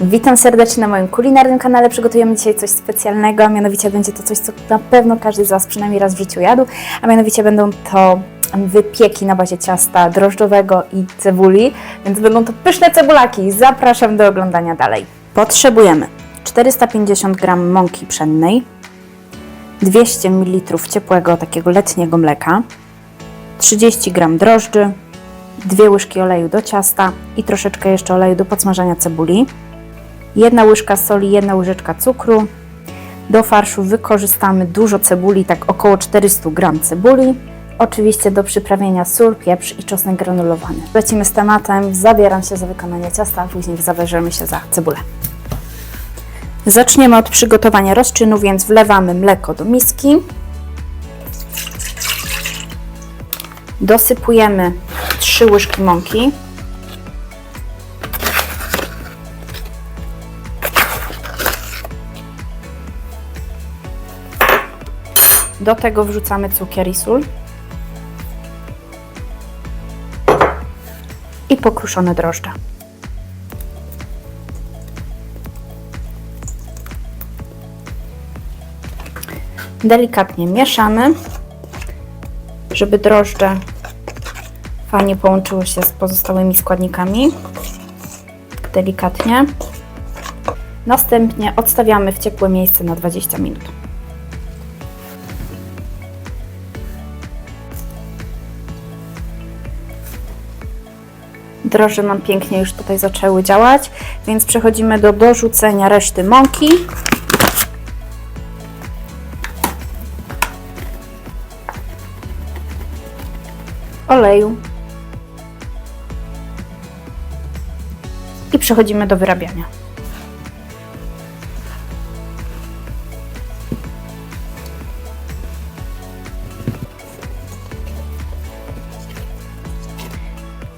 Witam serdecznie na moim kulinarnym kanale. Przygotujemy dzisiaj coś specjalnego, a mianowicie będzie to coś, co na pewno każdy z Was przynajmniej raz w życiu jadł, a mianowicie będą to wypieki na bazie ciasta drożdżowego i cebuli, więc będą to pyszne cebulaki. Zapraszam do oglądania dalej. Potrzebujemy 450 g mąki pszennej, 200 ml ciepłego takiego letniego mleka, 30 g drożdży, dwie łyżki oleju do ciasta i troszeczkę jeszcze oleju do podsmażania cebuli, jedna łyżka soli, jedna łyżeczka cukru. Do farszu wykorzystamy dużo cebuli, tak około 400 g cebuli. Oczywiście do przyprawienia sól, pieprz i czosnek granulowany. Lecimy z tematem, zabieram się za wykonanie ciasta, a później zabierzemy się za cebulę. Zaczniemy od przygotowania rozczynu, więc wlewamy mleko do miski. Dosypujemy 3 łyżki mąki. Do tego wrzucamy cukier i sól. I pokruszone drożdże. Delikatnie mieszamy, żeby drożdże fajnie połączyły się z pozostałymi składnikami. Delikatnie. Następnie odstawiamy w ciepłe miejsce na 20 minut. Drożdże nam pięknie już tutaj zaczęły działać, więc przechodzimy do dorzucenia reszty mąki. oleju i przechodzimy do wyrabiania.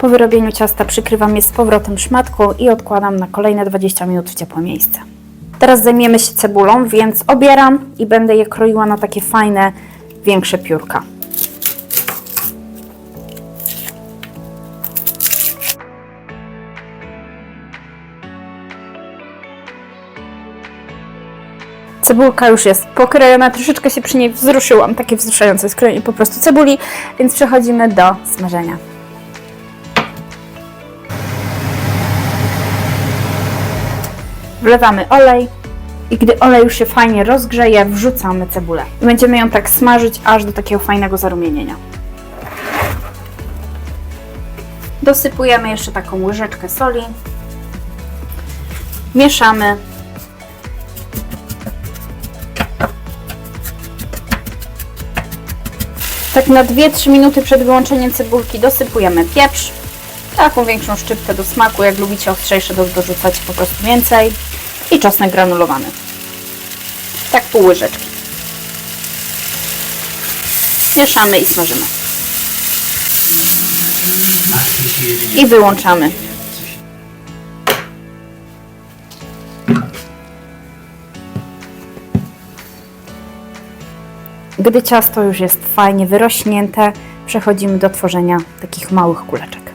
Po wyrobieniu ciasta przykrywam je z powrotem szmatką i odkładam na kolejne 20 minut w ciepłe miejsce. Teraz zajmiemy się cebulą, więc obieram i będę je kroiła na takie fajne, większe piórka. Cebulka już jest pokrojona, troszeczkę się przy niej wzruszyłam, takie wzruszające jest krojenie po prostu cebuli, więc przechodzimy do smażenia. Wlewamy olej i gdy olej już się fajnie rozgrzeje, wrzucamy cebulę. I będziemy ją tak smażyć aż do takiego fajnego zarumienienia. Dosypujemy jeszcze taką łyżeczkę soli. Mieszamy Tak na 2-3 minuty przed wyłączeniem cebulki dosypujemy pieprz. Taką większą szczyptę do smaku, jak lubicie ostrzejsze, to dorzucać po prostu więcej. I czosnek granulowany. Tak pół łyżeczki. Mieszamy i smażymy. I wyłączamy. Gdy ciasto już jest fajnie wyrośnięte, przechodzimy do tworzenia takich małych kuleczek.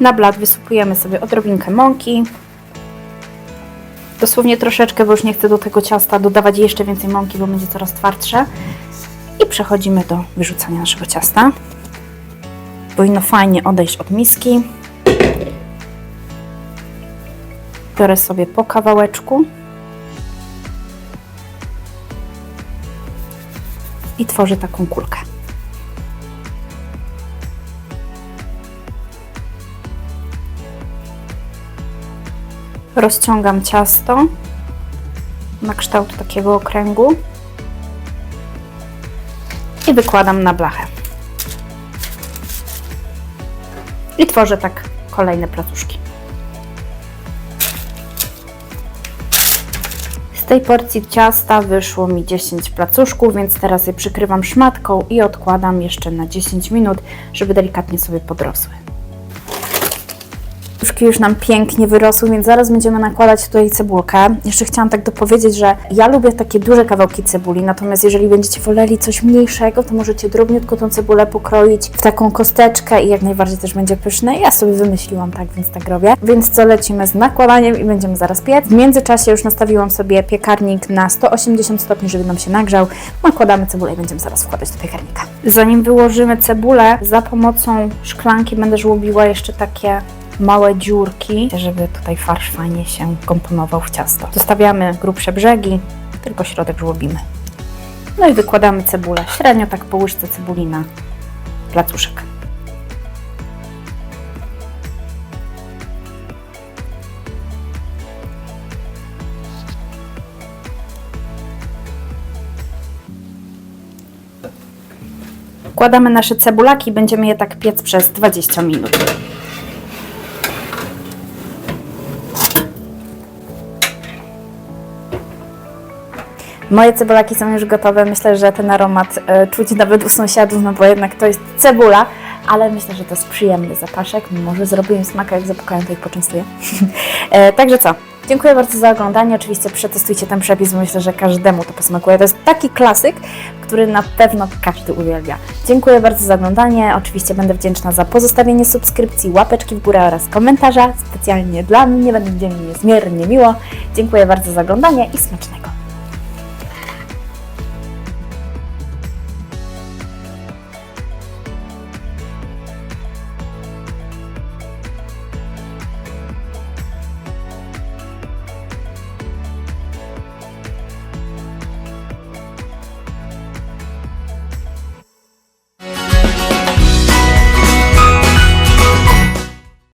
Na blat wysypujemy sobie odrobinkę mąki. Dosłownie troszeczkę, bo już nie chcę do tego ciasta dodawać jeszcze więcej mąki, bo będzie coraz twardsze. I przechodzimy do wyrzucania naszego ciasta. Powinno fajnie odejść od miski. Biorę sobie po kawałeczku. i tworzę taką kulkę. Rozciągam ciasto na kształt takiego okręgu i wykładam na blachę. I tworzę tak kolejne placuszki. Z tej porcji ciasta wyszło mi 10 placuszków, więc teraz je przykrywam szmatką i odkładam jeszcze na 10 minut, żeby delikatnie sobie podrosły. Puszki już nam pięknie wyrosły, więc zaraz będziemy nakładać tutaj cebulkę. Jeszcze chciałam tak dopowiedzieć, że ja lubię takie duże kawałki cebuli, natomiast jeżeli będziecie woleli coś mniejszego, to możecie drobniutko tą cebulę pokroić w taką kosteczkę i jak najbardziej też będzie pyszne. Ja sobie wymyśliłam tak, więc tak robię. Więc co, lecimy z nakładaniem i będziemy zaraz piec. W międzyczasie już nastawiłam sobie piekarnik na 180 stopni, żeby nam się nagrzał. Nakładamy cebulę i będziemy zaraz wkładać do piekarnika. Zanim wyłożymy cebulę, za pomocą szklanki będę żłobiła jeszcze takie małe dziurki, żeby tutaj farsz fajnie się komponował w ciasto. Zostawiamy grubsze brzegi, tylko środek żłobimy. No i wykładamy cebulę, średnio tak po łyżce cebuli na placuszek. Wkładamy nasze cebulaki, będziemy je tak piec przez 20 minut. Moje cebulaki są już gotowe. Myślę, że ten aromat e, czuć nawet u sąsiadów, no bo jednak to jest cebula, ale myślę, że to jest przyjemny zapaszek. Może zrobię im smaka, jak zapukają, to ich poczęstuję. e, także co? Dziękuję bardzo za oglądanie. Oczywiście przetestujcie ten przepis, bo myślę, że każdemu to posmakuje. To jest taki klasyk, który na pewno każdy uwielbia. Dziękuję bardzo za oglądanie. Oczywiście będę wdzięczna za pozostawienie subskrypcji, łapeczki w górę oraz komentarza. Specjalnie dla mnie będzie mi niezmiernie miło. Dziękuję bardzo za oglądanie i smacznego.